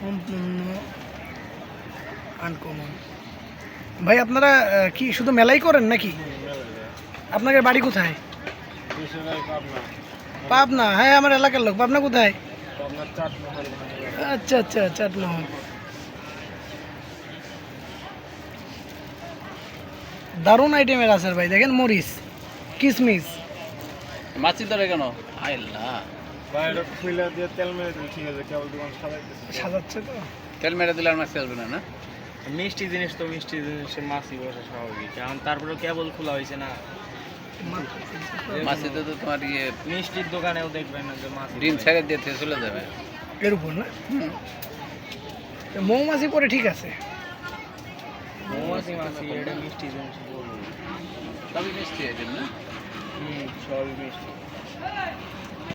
সম্পূর্ণ আনকমন ভাই, আপনারা কি শুধু মেলাই করেন নাকি? আপনাদের বাড়ি কোথায়? পাবনা। হ্যাঁ আমার এলাকার লোক। পাবনা কোথায়? আচ্ছা আচ্ছা চাটমোহন দারুণ আইটেমের আচার ভাই। দেখেন মরিচ, কিসমিস। মাছি ধরে কেন? আইল্লা তেল মেরে দিলে ঠিক আছে কেবল দোকান সাজাইতেছে। সাজাচ্ছে তো। তেল মেরে দিলে আর মাছি আসবে না না? মিষ্টি জিনিস তো মিষ্টি জিনিসে মাছই বসা স্বাভাবিক। এখন তারপরে কেবল খোলা হয়েছে না। মাছিতে তো তোমার ইয়ে মিষ্টির দোকানেও দেখবেন না যে মাছ ডিম ছেড়ে দিয়ে থেকে চলে যাবে। এর উপর না? মৌমাছি পরে ঠিক আছে। মৌমাছি মাছি এটা মিষ্টি জিনিস বলব। সবই মিষ্টি আইটেম না? হুম সবই মিষ্টি।